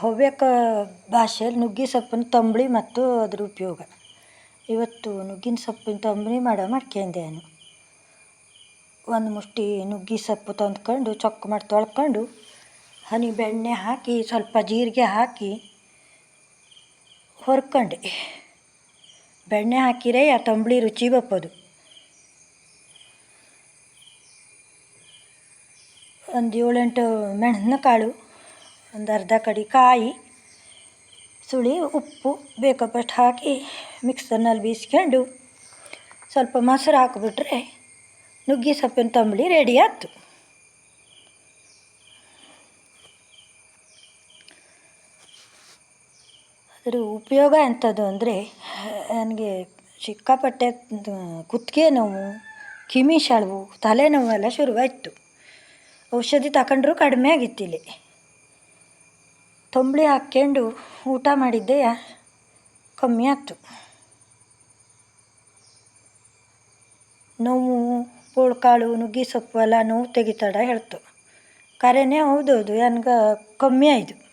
ಹವ್ಯಕ ಭಾಷೆಯಲ್ಲಿ ನುಗ್ಗೆ ಸೊಪ್ಪಿನ ತಂಬುಳಿ ಮತ್ತು ಅದ್ರ ಉಪಯೋಗ. ಇವತ್ತು ನುಗ್ಗಿನ ಸೊಪ್ಪಿನ ತಂಬುಳಿ ಮಾಡೋ ಮಾಡ್ಕೊಂಡೆ ನಾನು. ಒಂದು ಮುಷ್ಟಿ ನುಗ್ಗೆ ಸೊಪ್ಪು ತಂದ್ಕೊಂಡು, ಚೊಕ್ಕ ಮಾಡಿ ತೊಳ್ಕೊಂಡು, ಹನಿ ಬೆಣ್ಣೆ ಹಾಕಿ, ಸ್ವಲ್ಪ ಜೀರಿಗೆ ಹಾಕಿ, ಹೊರ್ಕೊಂಡೆ. ಬೆಣ್ಣೆ ಹಾಕಿರೆ ಆ ತಂಬುಳಿ ರುಚಿ ಬಪ್ಪದು. ಒಂದು ಏಳೆಂಟು ಮೆಣಸಿನಕಾಳು ಒಂದು ಅರ್ಧ ಕಡಿ ಕಾಯಿ, ಸುಳಿ, ಉಪ್ಪು ಬೇಕಪ್ಪಷ್ಟು ಹಾಕಿ ಮಿಕ್ಸರ್ನಲ್ಲಿ ಬೀಸ್ಕೊಂಡು ಸ್ವಲ್ಪ ಮೊಸರು ಹಾಕಿಬಿಟ್ರೆ ನುಗ್ಗಿ ಸೊಪ್ಪಿನ ತಂಬಳಿ ರೆಡಿ ಆಯ್ತು. ಅದರ ಉಪಯೋಗ ಎಂಥದ್ದು ಅಂದರೆ, ನನಗೆ ಸಿಕ್ಕಾಪಟ್ಟೆ ಕುತ್ತಿಗೆ ನೋವು, ಕಿವಿ ಸೆಳವು ತಲೆನೋವೆಲ್ಲ ಶುರುವಾಯಿತು. ಔಷಧಿ ತಗೊಂಡ್ರೂ ಕಡಿಮೆ ಆಗಿತ್ತಿಲ್ಲಿ ತಂಬುಳಿ ಹಾಕ್ಕೊಂಡು ಊಟ ಮಾಡಿದ್ದೆ. ಕಮ್ಮಿ ಆಯ್ತು. ನೋವು, ಪೋಳ್ಕಾಳು, ನುಗ್ಗಿ ಸೊಪ್ಪು ಎಲ್ಲ ನೋವು ತೆಗಿತಾಡ ಹೇಳ್ತು. ಖರೇನೆ ಹೌದು ಅದು ನನ್ಗೆ ಕಮ್ಮಿ ಆಯಿತು.